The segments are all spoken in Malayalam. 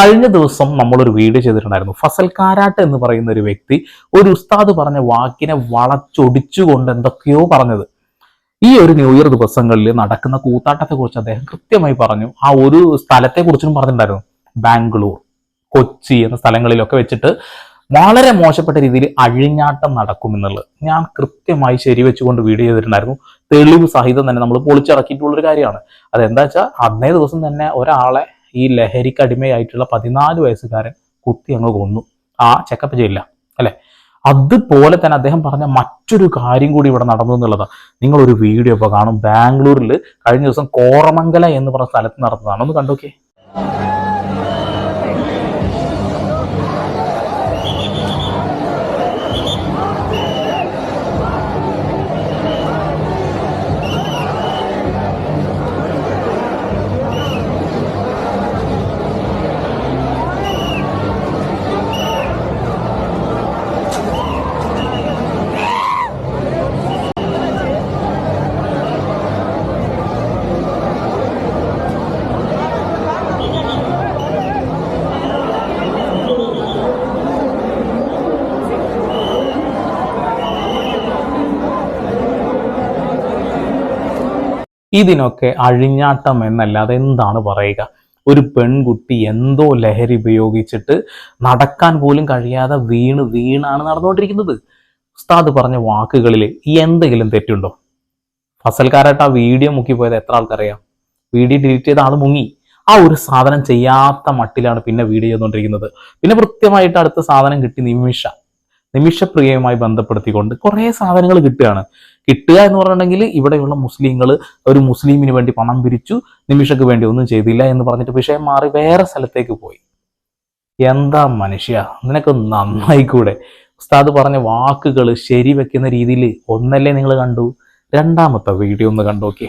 കഴിഞ്ഞ ദിവസം നമ്മളൊരു വീഡിയോ ചെയ്തിട്ടുണ്ടായിരുന്നു. ഫസൽ കാരാട്ട് എന്ന് പറയുന്ന ഒരു വ്യക്തി ഒരു ഉസ്താദ് പറഞ്ഞ വാക്കിനെ വളച്ചൊടിച്ചുകൊണ്ട് എന്തൊക്കെയോ പറഞ്ഞത്. ഈ ഒരു ന്യൂ ഇയർ ദിവസങ്ങളിൽ നടക്കുന്ന കൂത്താട്ടത്തെ കുറിച്ച് അദ്ദേഹം കൃത്യമായി പറഞ്ഞു. ആ ഒരു സ്ഥലത്തെ കുറിച്ചും പറഞ്ഞിട്ടുണ്ടായിരുന്നു. ബാംഗ്ലൂർ കൊച്ചി എന്ന സ്ഥലങ്ങളിലൊക്കെ വെച്ചിട്ട് വളരെ മോശപ്പെട്ട രീതിയിൽ അഴിഞ്ഞാട്ടം നടക്കുമെന്നുള്ളത് ഞാൻ കൃത്യമായി ശരിവെച്ചുകൊണ്ട് വീഡിയോ ചെയ്തിട്ടുണ്ടായിരുന്നു. തെളിവ് സഹിതം തന്നെ നമ്മൾ പൊളിച്ചിറക്കിയിട്ടുള്ളൊരു കാര്യമാണ്. അതെന്താ വെച്ചാൽ അന്നേ ദിവസം തന്നെ ഒരാളെ ഈ ലഹരിക്ക് അടിമയായിട്ടുള്ള പതിനാല് വയസ്സുകാരൻ കുത്തി അങ്ങ് കൊന്നു. ആ ചെക്കപ്പ് ചെയ്യില്ല അല്ലെ? അതുപോലെ തന്നെ അദ്ദേഹം പറഞ്ഞ മറ്റൊരു കാര്യം കൂടി ഇവിടെ നടന്നു എന്നുള്ളതാണ് നിങ്ങൾ ഒരു വീഡിയോ ഇപ്പോൾ കാണും. ബാംഗ്ലൂരിൽ കഴിഞ്ഞ ദിവസം കോറമംഗല എന്ന് പറഞ്ഞ സ്ഥലത്ത് നടന്നതാണ്. ഒന്ന് കണ്ടോക്കേ ഇതിനൊക്കെ അഴിഞ്ഞാട്ടം എന്നല്ലാതെ എന്താണ് പറയുക? ഒരു പെൺകുട്ടി എന്തോ ലഹരി ഉപയോഗിച്ചിട്ട് നടക്കാൻ പോലും കഴിയാതെ വീണ് വീണാണ് നടന്നുകൊണ്ടിരിക്കുന്നത്. ഉസ്താദ് പറഞ്ഞ വാക്കുകളിൽ എന്തെങ്കിലും തെറ്റുണ്ടോ? ഫസൽക്കാരായിട്ട് ആ വീഡിയോ മുക്കിപ്പോയത് എത്ര ആൾക്കറിയാം? വീഡിയോ ഡിലീറ്റ് ചെയ്ത ആൾ മുങ്ങി. ആ ഒരു സാധനം ചെയ്യാത്ത മട്ടിലാണ് പിന്നെ വീഡിയോ ചെയ്തുകൊണ്ടിരിക്കുന്നത്. പിന്നെ കൃത്യമായിട്ട് അടുത്ത സാധനം കിട്ടി നിമിഷ. നിമിഷപ്രിയയുമായി ബന്ധപ്പെടുത്തിക്കൊണ്ട് കുറേ സാധനങ്ങൾ കിട്ടുകയാണ്. കിട്ടുക എന്ന് പറഞ്ഞിട്ടുണ്ടെങ്കിൽ ഇവിടെയുള്ള മുസ്ലിങ്ങൾ ഒരു മുസ്ലിമിന് വേണ്ടി പണം പിരിച്ചു നിമിഷക്ക് വേണ്ടി ഒന്നും ചെയ്തില്ല എന്ന് പറഞ്ഞിട്ട് വിഷയം മാറി വേറെ സ്ഥലത്തേക്ക് പോയി. എന്താ മനുഷ്യ? നിനക്ക് നന്നായിക്കൂടെ. ഉസ്താദ് പറഞ്ഞ വാക്കുകൾ ശരി വെക്കുന്ന രീതിയിൽ ഒന്നല്ലേ നിങ്ങൾ കണ്ടു? രണ്ടാമത്തെ വീഡിയോ ഒന്ന് കണ്ടോക്കെ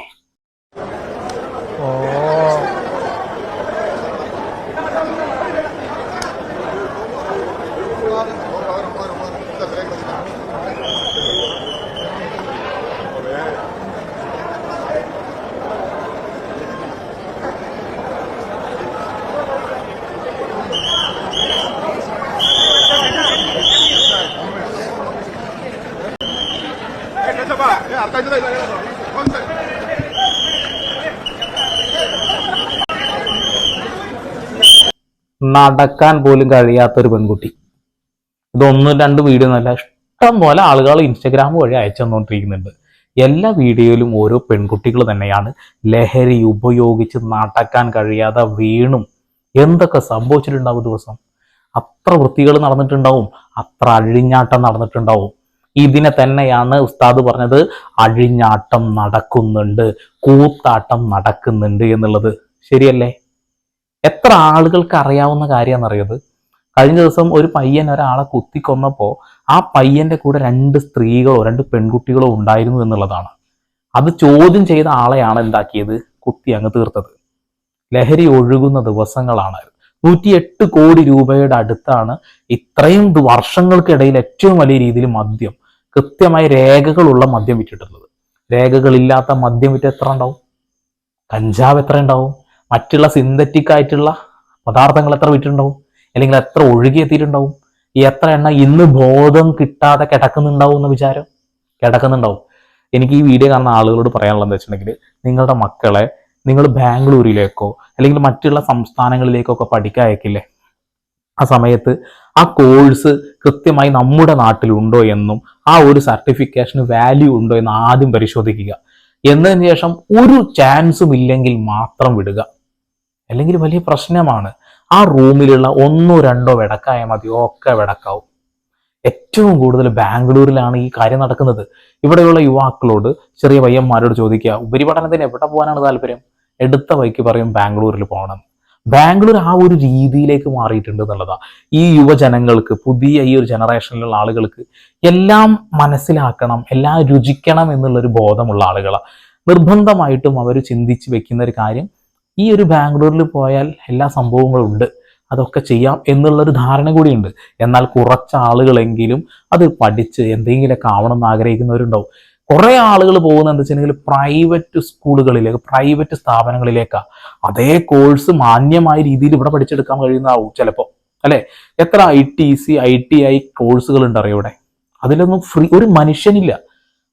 നടക്കാൻ പോലും കഴിയാത്ത ഒരു പെൺകുട്ടി. ഇതൊന്നും രണ്ട് വീഡിയോ എന്നല്ല ഇഷ്ടം പോലെ ആളുകൾ ഇൻസ്റ്റഗ്രാം വഴി അയച്ചു തന്നുകൊണ്ടിരിക്കുന്നുണ്ട് എല്ലാ വീഡിയോയിലും ഓരോ പെൺകുട്ടികൾ തന്നെയാണ് ലഹരി ഉപയോഗിച്ച് നടക്കാൻ കഴിയാതെ വീണും എന്തൊക്കെ സംഭവിച്ചിട്ടുണ്ടാവും ദിവസം? അത്ര വൃത്തികൾ നടന്നിട്ടുണ്ടാവും അത്ര അഴിഞ്ഞാട്ടം നടന്നിട്ടുണ്ടാവും. ഇതിനെ തന്നെയാണ് ഉസ്താദ് പറഞ്ഞത് അഴിഞ്ഞാട്ടം നടക്കുന്നുണ്ട് കൂത്താട്ടം നടക്കുന്നുണ്ട് എന്നുള്ളത്. ശരിയല്ലേ? എത്ര ആളുകൾക്ക് അറിയാവുന്ന കാര്യമാണെന്നറിയത് കഴിഞ്ഞ ദിവസം ഒരു പയ്യൻ ഒരാളെ കുത്തിക്കൊന്നപ്പോൾ ആ പയ്യന്റെ കൂടെ രണ്ട് സ്ത്രീകളോ രണ്ട് പെൺകുട്ടികളോ ഉണ്ടായിരുന്നു എന്നുള്ളതാണ്. അത് ചോദ്യം ചെയ്ത ആളെയാണ് എന്താക്കിയത്? കുത്തി അങ്ങ് തീർത്തത്. ലഹരി ഒഴുകുന്ന ദിവസങ്ങളാണ് നൂറ്റിയെട്ട് കോടി രൂപയുടെ അടുത്താണ് ഇത്രയും വർഷങ്ങൾക്കിടയിൽ ഏറ്റവും വലിയ രീതിയിൽ മദ്യം കൃത്യമായി രേഖകളുള്ള മദ്യം വിറ്റിട്ടുള്ളത്. രേഖകളില്ലാത്ത മദ്യം വിറ്റ് എത്ര ഉണ്ടാവും? കഞ്ചാവ് എത്ര ഉണ്ടാവും? മറ്റുള്ള സിന്തറ്റിക് ആയിട്ടുള്ള പദാർത്ഥങ്ങൾ എത്ര വിറ്റിട്ടുണ്ടാവും? അല്ലെങ്കിൽ എത്ര ഒഴുകിയെത്തിയിട്ടുണ്ടാവും? ഈ എത്ര എണ്ണ ഇന്ന് ബോധം കിട്ടാതെ കിടക്കുന്നുണ്ടാവും എന്ന വിചാരം കിടക്കുന്നുണ്ടാവും. എനിക്ക് ഈ വീഡിയോ കാണുന്ന ആളുകളോട് പറയാനുള്ളത് എന്താ വെച്ചിട്ടുണ്ടെങ്കിൽ നിങ്ങളുടെ മക്കളെ നിങ്ങൾ ബാംഗ്ലൂരിലേക്കോ അല്ലെങ്കിൽ മറ്റുള്ള സംസ്ഥാനങ്ങളിലേക്കോ ഒക്കെ പഠിക്കാൻ അയക്കില്ലേ ആ സമയത്ത് ആ കോഴ്സ് കൃത്യമായി നമ്മുടെ നാട്ടിലുണ്ടോ എന്നും ആ ഒരു സർട്ടിഫിക്കേഷന് വാല്യൂ ഉണ്ടോ എന്ന് ആദ്യം പരിശോധിക്കുക. എന്നതിന് ശേഷം ഒരു ചാൻസും ഇല്ലെങ്കിൽ മാത്രം വിടുക. അല്ലെങ്കിൽ വലിയ പ്രശ്നമാണ്. ആ റൂമിലുള്ള ഒന്നോ രണ്ടോ വിടക്കായ മതി. ഒക്കെ വിടക്കാവും. ഏറ്റവും കൂടുതൽ ബാംഗ്ലൂരിലാണ് ഈ കാര്യം നടക്കുന്നത്. ഇവിടെയുള്ള യുവാക്കളോട് ചെറിയ പയ്യന്മാരോട് ചോദിക്കുക ഉപരിപഠനത്തിന് എവിടെ പോകാനാണ് താല്പര്യം? എടുത്ത വഴിക്ക് പറയും ബാംഗ്ലൂരിൽ പോകണം. ബാംഗ്ലൂർ ആ ഒരു രീതിയിലേക്ക് മാറിയിട്ടുണ്ട് എന്നുള്ളതാണ് ഈ യുവജനങ്ങൾക്ക് പുതിയ ഈ ഒരു ജനറേഷനിലുള്ള ആളുകൾക്ക് എല്ലാം മനസ്സിലാക്കണം എല്ലാം രുചിക്കണം എന്നുള്ളൊരു ബോധമുള്ള ആളുകളാണ് നിർബന്ധമായിട്ടും അവർ ചിന്തിച്ച് വെക്കുന്ന ഒരു കാര്യം ഈ ഒരു ബാംഗ്ലൂരിൽ പോയാൽ എല്ലാ സംഭവങ്ങളും ഉണ്ട്. അതൊക്കെ ചെയ്യാം എന്നുള്ളൊരു ധാരണ കൂടിയുണ്ട്. എന്നാൽ കുറച്ച് ആളുകളെങ്കിലും അത് പഠിച്ച് എന്തെങ്കിലുമൊക്കെ ആവണം എന്ന് ആഗ്രഹിക്കുന്നവരുണ്ടാവും. കുറേ ആളുകൾ പോകുന്ന എന്താ വെച്ചിട്ടുണ്ടെങ്കിൽ പ്രൈവറ്റ് സ്കൂളുകളിലേക്ക് പ്രൈവറ്റ് സ്ഥാപനങ്ങളിലേക്കാ. അതേ കോഴ്സ് മാന്യമായ രീതിയിൽ ഇവിടെ പഠിച്ചെടുക്കാൻ കഴിയുന്നതാവും ചിലപ്പോൾ അല്ലെ? എത്ര I T C I T I കോഴ്സുകൾ ഉണ്ട് ഇവിടെ? അതിലൊന്നും ഫ്രീ ഒരു മനുഷ്യനില്ല.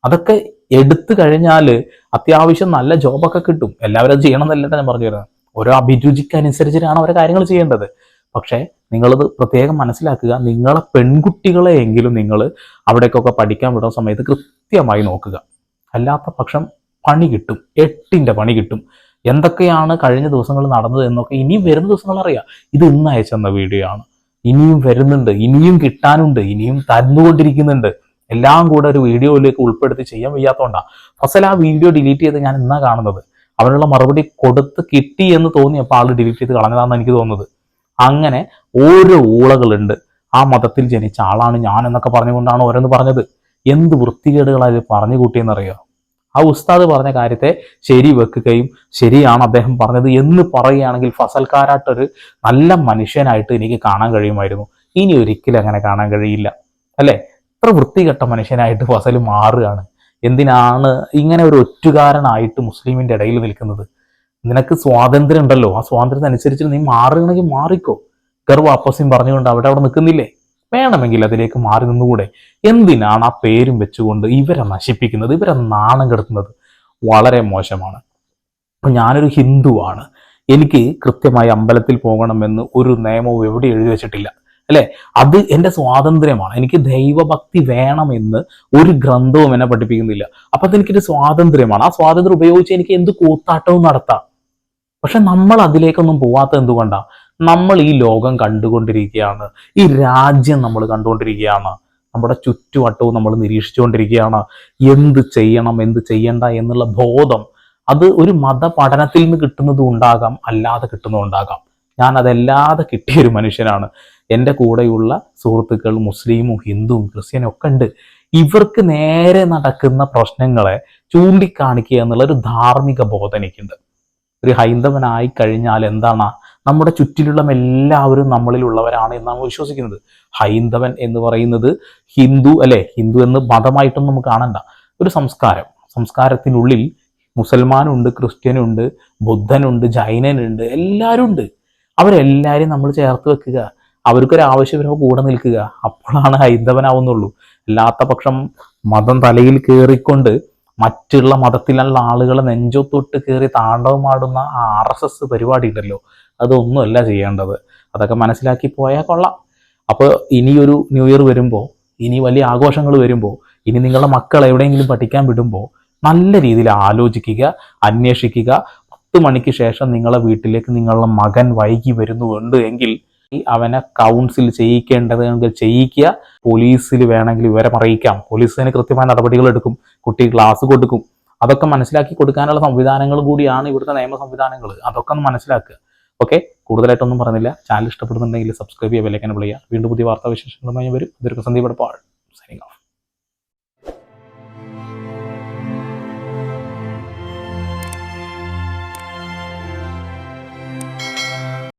അതൊക്കെ എടുത്തു കഴിഞ്ഞാൽ അത്യാവശ്യം നല്ല ജോബൊക്കെ കിട്ടും. എല്ലാവരും അത് ചെയ്യണം എന്നല്ല ഞാൻ പറഞ്ഞു തരുന്നത് ഓരോ അഭിരുചിക്കനുസരിച്ചിട്ടാണ് അവരെ കാര്യങ്ങൾ ചെയ്യേണ്ടത്. പക്ഷേ നിങ്ങളത് പ്രത്യേകം മനസ്സിലാക്കുക നിങ്ങളെ പെൺകുട്ടികളെ എങ്കിലും നിങ്ങൾ അവിടേക്കൊക്കെ പഠിക്കാൻ വിടുന്ന സമയത്ത് കൃത്യമായി നോക്കുക. അല്ലാത്ത പക്ഷം പണി കിട്ടും. എട്ടിന്റെ പണി കിട്ടും. എന്തൊക്കെയാണ് കഴിഞ്ഞ ദിവസങ്ങൾ നടന്നത് എന്നൊക്കെ ഇനിയും വരുന്ന ദിവസങ്ങൾ അറിയാം. ഇത് ഇന്ന് അയച്ചെന്ന വീഡിയോ ആണ്. ഇനിയും വരുന്നുണ്ട് ഇനിയും കിട്ടാനുണ്ട് ഇനിയും തന്നുകൊണ്ടിരിക്കുന്നുണ്ട്. എല്ലാം കൂടെ ഒരു വീഡിയോയിലേക്ക് ഉൾപ്പെടുത്തി ചെയ്യാൻ വയ്യാത്തതുകൊണ്ടാണ് ഫസൽ ആ വീഡിയോ ഡിലീറ്റ് ചെയ്ത് ഞാൻ ഇന്നാ കാണുന്നത്. അവനുള്ള മറുപടി കൊടുത്ത് കിട്ടി എന്ന് തോന്നിയപ്പോൾ ആൾ ഡിലീറ്റ് ചെയ്ത് കളഞ്ഞതാണെന്ന് എനിക്ക് തോന്നുന്നത്. അങ്ങനെ ഓരോ ഊളകളുണ്ട്. ആ മതത്തിൽ ജനിച്ച ആളാണ് ഞാൻ എന്നൊക്കെ പറഞ്ഞുകൊണ്ടാണ് ഓരോന്ന് പറഞ്ഞത്. എന്ത് വൃത്തികേടുകളാ വൃത്തികേടുകളായി പറഞ്ഞു കൂട്ടിയെന്നറിയോ? ആ ഉസ്താദ് പറഞ്ഞ കാര്യത്തെ ശരി വെക്കുകയും ശരിയാണ് അദ്ദേഹം പറഞ്ഞത് എന്ന് പറയുകയാണെങ്കിൽ ഫസൽക്കാരായിട്ടൊരു നല്ല മനുഷ്യനായിട്ട് എനിക്ക് കാണാൻ കഴിയുമായിരുന്നു. ഇനി ഒരിക്കലും അങ്ങനെ കാണാൻ കഴിയില്ല. അല്ലേ? ഇത്ര വൃത്തികെട്ട മനുഷ്യനായിട്ട് ഫസൽ മാറുകയാണ്. എന്തിനാണ് ഇങ്ങനെ ഒരു ഒറ്റുകാരനായിട്ട് മുസ്ലിമിന്റെ ഇടയിൽ നിൽക്കുന്നത്? നിനക്ക് സ്വാതന്ത്ര്യം ഉണ്ടല്ലോ. ആ സ്വാതന്ത്ര്യത്തിനനുസരിച്ച് നീ മാറുകയാണെങ്കിൽ മാറിക്കോ. ഗർവ് അപ്പസ്യം പറഞ്ഞുകൊണ്ട് അവിടെ അവിടെ നിൽക്കുന്നില്ലേ? വേണമെങ്കിൽ അതിലേക്ക് മാറി നിന്നുകൂടെ? എന്തിനാണ് ആ പേരും വെച്ചുകൊണ്ട് ഇവരെ നശിപ്പിക്കുന്നത്? ഇവരെ നാണം കെടുത്തുന്നത്? വളരെ മോശമാണ്. അപ്പൊ ഞാനൊരു ഹിന്ദുവാണ്. എനിക്ക് കൃത്യമായി അമ്പലത്തിൽ പോകണമെന്ന് ഒരു നിയമവും എവിടെ എഴുതി വെച്ചിട്ടില്ല. അല്ലെ? അത് എന്റെ സ്വാതന്ത്ര്യമാണ്. എനിക്ക് ദൈവഭക്തി വേണമെന്ന് ഒരു ഗ്രന്ഥവും എന്നെ പഠിപ്പിക്കുന്നില്ല. അപ്പൊ അതെനിക്കൊരു സ്വാതന്ത്ര്യമാണ്. ആ സ്വാതന്ത്ര്യം ഉപയോഗിച്ച് എനിക്ക് എന്ത് കൂത്താട്ടവും നടത്താം. പക്ഷെ നമ്മൾ അതിലേക്കൊന്നും പോവാത്ത എന്തുകൊണ്ടാണ് നമ്മൾ ഈ ലോകം കണ്ടുകൊണ്ടിരിക്കുകയാണ്. ഈ രാജ്യം നമ്മൾ കണ്ടുകൊണ്ടിരിക്കുകയാണ്. നമ്മുടെ ചുറ്റുവട്ടവും നമ്മൾ നിരീക്ഷിച്ചുകൊണ്ടിരിക്കുകയാണ്. എന്ത് ചെയ്യണം എന്ത് ചെയ്യണ്ട എന്നുള്ള ബോധം അത് ഒരു മത പഠനത്തിൽ നിന്ന് കിട്ടുന്നതും ഉണ്ടാകാം അല്ലാതെ കിട്ടുന്നതും ഉണ്ടാകാം. ഞാൻ അതല്ലാതെ കിട്ടിയ ഒരു മനുഷ്യനാണ്. എന്റെ കൂടെയുള്ള സുഹൃത്തുക്കൾ മുസ്ലിമും ഹിന്ദുവും ക്രിസ്ത്യനും ഒക്കെ ഉണ്ട്. ഇവർക്ക് നേരെ നടക്കുന്ന പ്രശ്നങ്ങളെ ചൂണ്ടിക്കാണിക്കുക എന്നുള്ള ഒരു ധാർമ്മിക ബോധം എനിക്കുണ്ട് ഒരു ഹൈന്ദവനായി കഴിഞ്ഞാൽ എന്താണ്? നമ്മുടെ ചുറ്റിലുള്ള എല്ലാവരും നമ്മളിലുള്ളവരാണ് എന്നാണ് വിശ്വസിക്കുന്നത്. ഹൈന്ദവൻ എന്ന് പറയുന്നത് ഹിന്ദു അല്ലെ? ഹിന്ദു എന്ന് മതമായിട്ടൊന്നും നമുക്ക് കാണണ്ട. ഒരു സംസ്കാരം. സംസ്കാരത്തിനുള്ളിൽ മുസൽമാനുണ്ട് ക്രിസ്ത്യനുണ്ട് ബുദ്ധനുണ്ട് ജൈനനുണ്ട് എല്ലാവരും ഉണ്ട് അവരെല്ലാവരും നമ്മൾ ചേർത്ത് വെക്കുക. അവർക്കൊരു ആവശ്യം വരുമ്പോൾ കൂടെ നിൽക്കുക. അപ്പോഴാണ് ഹൈന്ദവനാവുന്നുള്ളൂ. അല്ലാത്ത പക്ഷം മതം തലയിൽ കയറിക്കൊണ്ട് മറ്റുള്ള മതത്തിലുള്ള ആളുകളെ നെഞ്ചൊത്തൊട്ട് കയറി താണ്ഡവമാടുന്ന ആ ആർ എസ് എസ് പരിപാടി ഉണ്ടല്ലോ അതൊന്നുമല്ല ചെയ്യേണ്ടത്. അതൊക്കെ മനസ്സിലാക്കി പോയാൽ കൊള്ളാം. അപ്പോൾ ഇനിയൊരു ന്യൂ ഇയർ വരുമ്പോൾ ഇനി വലിയ ആഘോഷങ്ങൾ വരുമ്പോൾ ഇനി നിങ്ങളുടെ മക്കൾ എവിടെയെങ്കിലും പഠിക്കാൻ വിടുമ്പോൾ നല്ല രീതിയിൽ ആലോചിക്കുക അന്വേഷിക്കുക. പത്ത് മണിക്ക് ശേഷം നിങ്ങളെ വീട്ടിലേക്ക് നിങ്ങളുടെ മകൻ വൈകി വരുന്നുണ്ട് എങ്കിൽ അവനെ കൗൺസിൽ ചെയ്യിക്കേണ്ടതെങ്കിൽ ചെയ്യിക്കുക. പോലീസിൽ വേണമെങ്കിൽ വിവരം അറിയിക്കാം. പോലീസിന് കൃത്യമായ നടപടികൾ എടുക്കും. കുട്ടി ക്ലാസ് കൊടുക്കും. അതൊക്കെ മനസ്സിലാക്കി കൊടുക്കാനുള്ള സംവിധാനങ്ങൾ കൂടിയാണ് ഇവിടുത്തെ നിയമ സംവിധാനങ്ങൾ. അതൊക്കെ ഒന്ന് മനസ്സിലാക്കുക. ഓക്കെ കൂടുതലായിട്ടൊന്നും പറഞ്ഞില്ല. ചാനൽ ഇഷ്ടപ്പെടുന്നുണ്ടെങ്കിൽ സബ്സ്ക്രൈബ് ചെയ്യുക വിലക്കാൻ വിളിക്കുക വീണ്ടും പുതിയ വാർത്താ വിശേഷങ്ങളുമായി വരും. ഇതൊരു സന്ദീപ് സൈനിങ് ഓഫ്